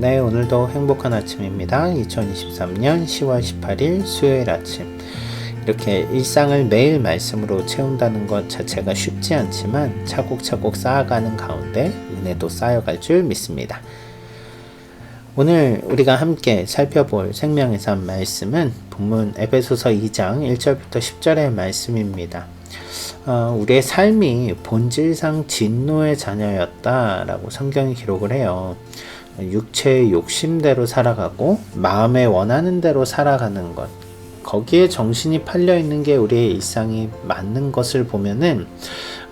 네, 오늘도 행복한 아침입니다. 2023년 10월 18일 수요일 아침. 이렇게 일상을 매일 말씀으로 채운다는 것 자체가 쉽지 않지만 차곡차곡 쌓아가는 가운데 은혜도 쌓여갈 줄 믿습니다. 오늘 우리가 함께 살펴볼 생명의 삶 말씀은 본문 에베소서 2장 1절부터 10절의 말씀입니다. 어, 우리의 삶이 본질상 진노의 자녀였다라고 성경이 기록을 해요. 육체의 욕심대로 살아가고 마음에 원하는 대로 살아가는 것. 거기에 정신이 팔려 있는 게 우리의 일상이 맞는 것을 보면은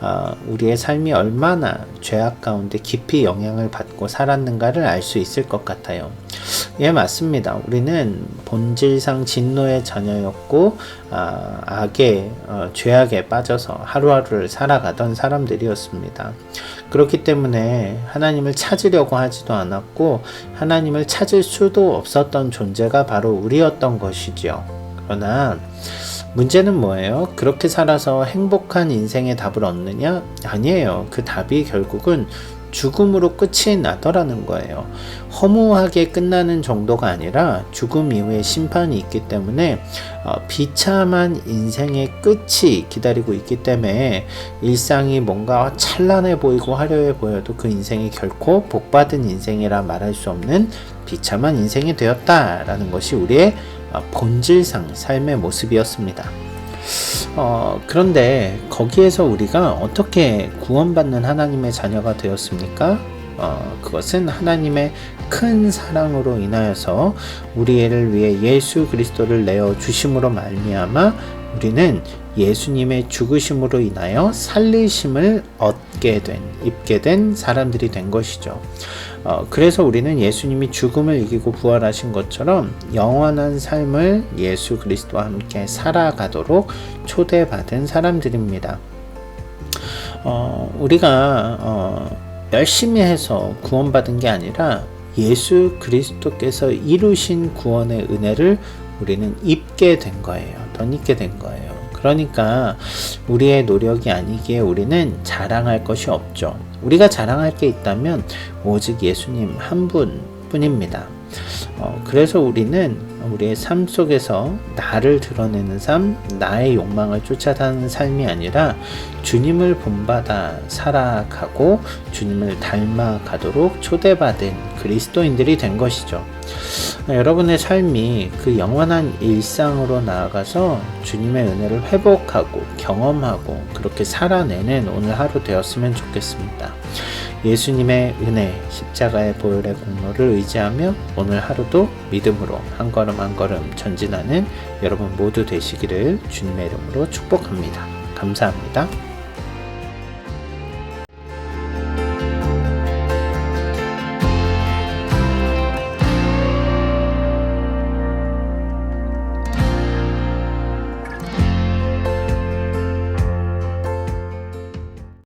어, 우리의 삶이 얼마나 죄악 가운데 깊이 영향을 받고 살았는가를 알 수 있을 것 같아요. 예, 맞습니다. 우리는 본질상 진노의 자녀였고, 아, 악의, 어, 죄악에 빠져서 하루하루를 살아가던 사람들이었습니다. 그렇기 때문에 하나님을 찾으려고 하지도 않았고, 하나님을 찾을 수도 없었던 존재가 바로 우리였던 것이죠. 그러나, 문제는 뭐예요? 그렇게 살아서 행복한 인생의 답을 얻느냐? 아니에요. 그 답이 결국은 죽음으로 끝이 나더라는 거예요. 허무하게 끝나는 정도가 아니라 죽음 이후에 심판이 있기 때문에 어, 비참한 인생의 끝이 기다리고 있기 때문에 일상이 뭔가 찬란해 보이고 화려해 보여도 그 인생이 결코 복받은 인생이라 말할 수 없는 비참한 인생이 되었다라는 것이 우리의 어, 본질상 삶의 모습이었습니다. 어, 그런데 거기에서 우리가 어떻게 구원받는 하나님의 자녀가 되었습니까? 어, 그것은 하나님의 큰 사랑으로 인하여서 우리를 위해 예수 그리스도를 내어 주심으로 말미암아 우리는 예수님의 죽으심으로 인하여 살리심을 얻게 된, 입게 된 사람들이 된 것이죠. 어, 그래서 우리는 예수님이 죽음을 이기고 부활하신 것처럼 영원한 삶을 예수 그리스도와 함께 살아가도록 초대받은 사람들입니다. 어, 우리가 어, 열심히 해서 구원받은 게 아니라 예수 그리스도께서 이루신 구원의 은혜를 우리는 입게 된 거예요. 덧입게 된 거예요. 그러니까 우리의 노력이 아니기에 우리는 자랑할 것이 없죠. 우리가 자랑할 게 있다면 오직 예수님 한 분 뿐입니다. 어, 그래서 우리는 우리의 삶 속에서 나를 드러내는 삶, 나의 욕망을 쫓아가는 삶이 아니라 주님을 본받아 살아가고 주님을 닮아가도록 초대받은 그리스도인들이 된 것이죠. 여러분의 삶이 그 영원한 일상으로 나아가서 주님의 은혜를 회복하고 경험하고 그렇게 살아내는 오늘 하루 되었으면 좋겠습니다. 예수님의 은혜, 십자가의 보혈의 공로를 의지하며 오늘 하루도 믿음으로 한 걸음 한 걸음 전진하는 여러분 모두 되시기를 주님의 이름으로 축복합니다. 감사합니다.